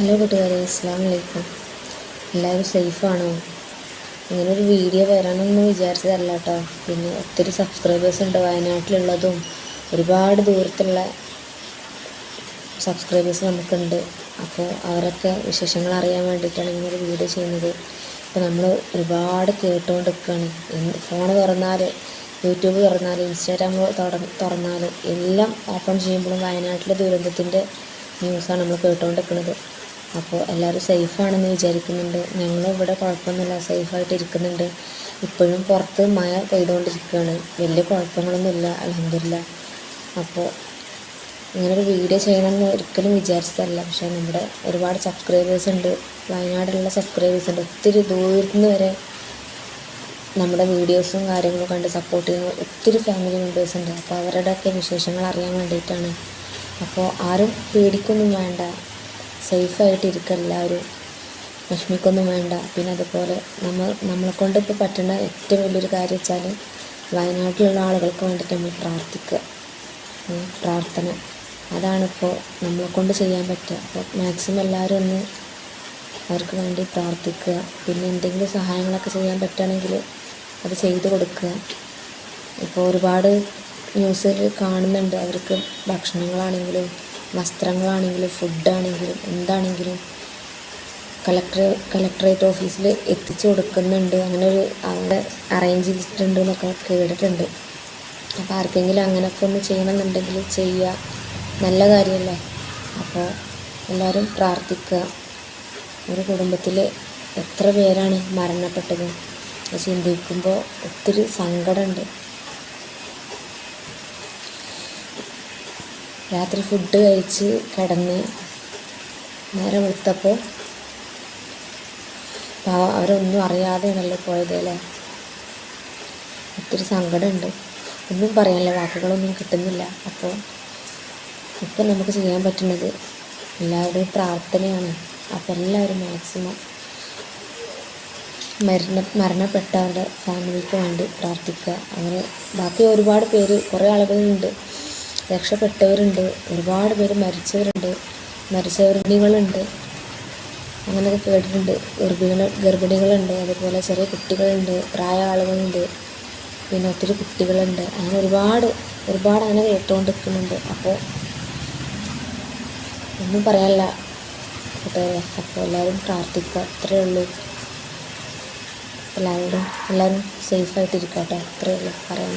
Hello കൂട്ടുകാരെ അസ്സാം വലൈക്കും എല്ലാവരും സേഫാണോ? ഒരു വീഡിയോ വരാനൊന്നും വിചാരിച്ചതല്ല കേട്ടോ പിന്നെ ഒത്തിരി സബ്സ്ക്രൈബേഴ്സ് ഉണ്ട് വയനാട്ടിലുള്ളതും. ഒരുപാട് ദൂരത്തുള്ള സബ്സ്ക്രൈബേഴ്സ് നമുക്കുണ്ട്. അപ്പോൾ അവരൊക്കെ വിശേഷങ്ങൾ അറിയാൻ വേണ്ടിയിട്ടാണ് ഒരു വീഡിയോ ചെയ്യുന്നത്. ഇപ്പോൾ നമ്മൾ ഒരുപാട് കേട്ടുകൊണ്ടിരിക്കുകയാണ് എന്ത് ഫോൺ തുറന്നാൽ യൂട്യൂബ് തുറന്നാൽ ഇൻസ്റ്റാഗ്രാം തുറന്നാൽ എല്ലാം ഓപ്പൺ ചെയ്യുമ്പോഴും വയനാട്ടിലെ ദുരന്തത്തിന്റെ ന്യൂസാണ് നമ്മൾ കേട്ടുകൊണ്ടിരിക്കുന്നത് അപ്പോൾ എല്ലാവരും സേഫാണെന്ന് വിചാരിക്കുന്നുണ്ട്. ഞങ്ങളും ഇവിടെ കുഴപ്പമൊന്നുമില്ല. സേഫായിട്ട് ഇരിക്കുന്നുണ്ട്. ഇപ്പോഴും പുറത്ത് മഴ പെയ്തുകൊണ്ടിരിക്കുകയാണ്. വലിയ കുഴപ്പങ്ങളൊന്നുമില്ല. അലഹമില്ല അപ്പോൾ ഇങ്ങനൊരു വീഡിയോ ചെയ്യണമെന്ന് ഒരിക്കലും വിചാരിച്ചതല്ല. പക്ഷേ നമ്മുടെ ഒരുപാട് സബ്സ്ക്രൈബേഴ്സ് ഉണ്ട്. വയനാട്ടിലുള്ള സബ്സ്ക്രൈബേഴ്സ് ഉണ്ട്. ഒത്തിരി ദൂരത്തുനിന്ന് വരെ നമ്മുടെ വീഡിയോസും കാര്യങ്ങളും കണ്ട് സപ്പോർട്ട് ചെയ്യുന്ന ഒത്തിരി ഫാമിലി മെമ്പേഴ്സ് ഉണ്ട്. അപ്പോൾ അവരുടെയൊക്കെ വിശേഷങ്ങൾ അറിയാൻ വേണ്ടിയിട്ടാണ്. അപ്പോൾ ആരും പേടിക്കൊന്നും വേണ്ട. സേഫായിട്ട് ഇരിക്കുക എല്ലാവരും വിഷമിക്കൊന്നും വേണ്ട. പിന്നെ അതുപോലെ നമ്മൾ നമ്മളെ കൊണ്ട് ഇപ്പോൾ പറ്റുന്ന ഏറ്റവും വലിയൊരു കാര്യം വെച്ചാൽ വയനാട്ടിലുള്ള ആളുകൾക്ക് വേണ്ടിയിട്ട് നമ്മൾ പ്രാർത്ഥിക്കുക. പ്രാർത്ഥന. അതാണിപ്പോൾ നമ്മളെ കൊണ്ട് ചെയ്യാൻ പറ്റുക. അപ്പോൾ മാക്സിമം എല്ലാവരും ഒന്ന് അവർക്ക് വേണ്ടി പ്രാർത്ഥിക്കുക. പിന്നെ എന്തെങ്കിലും സഹായങ്ങളൊക്കെ ചെയ്യാൻ പറ്റുകയാണെങ്കിൽ അത് ചെയ്തു കൊടുക്കുക. ഇപ്പോൾ ഒരുപാട് ന്യൂസിൽ കാണുന്നുണ്ട്. അവർക്ക് ഭക്ഷണങ്ങളാണെങ്കിലും വസ്ത്രങ്ങളാണെങ്കിലും ഫുഡാണെങ്കിലും എന്താണെങ്കിലും കളക്ടർ കളക്ടറേറ്റ് ഓഫീസിൽ എത്തിച്ചു കൊടുക്കുന്നുണ്ട്. അങ്ങനെ ഒരു അവിടെ അറേഞ്ച് ചെയ്തിട്ടുണ്ട് എന്നൊക്കെ കേട്ടിട്ടുണ്ട്. അപ്പോൾ ആർക്കെങ്കിലും അങ്ങനെയൊക്കെ ഒന്ന് ചെയ്യണമെന്നുണ്ടെങ്കിൽ ചെയ്യുക. നല്ല കാര്യമല്ലേ? അപ്പോൾ എല്ലാവരും പ്രാർത്ഥിക്കുക. ഒരു കുടുംബത്തിൽ എത്ര പേരാണ് മരണപ്പെട്ടത്? ചിന്തിക്കുമ്പോൾ ഒത്തിരി സങ്കടമുണ്ട്. രാത്രി ഫുഡ് കഴിച്ച് കിടന്ന് നേരെ വെളുത്തപ്പോൾ പാവം അവരൊന്നും അറിയാതെയാണല്ലോ പോയത് അല്ലേ? ഒത്തിരി സങ്കടമുണ്ട്. ഒന്നും പറയാനില്ല വാക്കുകളൊന്നും കിട്ടുന്നില്ല. അപ്പോൾ ഇപ്പം നമുക്ക് ചെയ്യാൻ പറ്റുന്നത് എല്ലാവരുടെയും പ്രാർത്ഥനയാണ്. അപ്പോൾ എല്ലാവരും മാക്സിമം മരണ മരണപ്പെട്ടവരുടെ ഫാമിലിക്ക് വേണ്ടി പ്രാർത്ഥിക്കുക. അങ്ങനെ ബാക്കി ഒരുപാട് പേര് കുറേ ആളുകളുണ്ട്. രക്ഷപ്പെട്ടവരുണ്ട്. ഒരുപാട് പേര് മരിച്ചവരുണ്ട്. മരിച്ചവരുണികളുണ്ട് അങ്ങനെയൊക്കെ കേട്ടിട്ടുണ്ട്. ഗർഭിണികൾ ഗർഭിണികളുണ്ട്. അതുപോലെ ചെറിയ കുട്ടികളുണ്ട്. പ്രായ ആളുകളുണ്ട്. പിന്നെ ഒത്തിരി കുട്ടികളുണ്ട്. അങ്ങനെ ഒരുപാട് ഒരുപാട് അങ്ങനെ കേട്ടുകൊണ്ടിരിക്കുന്നുണ്ട്. അപ്പോൾ ഒന്നും പറയാനില്ല കൂട്ടുകാരെ അപ്പോൾ എല്ലാവരും പ്രാർത്ഥിക്കുക. അത്രയേ ഉള്ളൂ. എല്ലാവരും എല്ലാവരും സേഫായിട്ടിരിക്കട്ടെ അത്രയേ ഉള്ളൂ പറയാൻ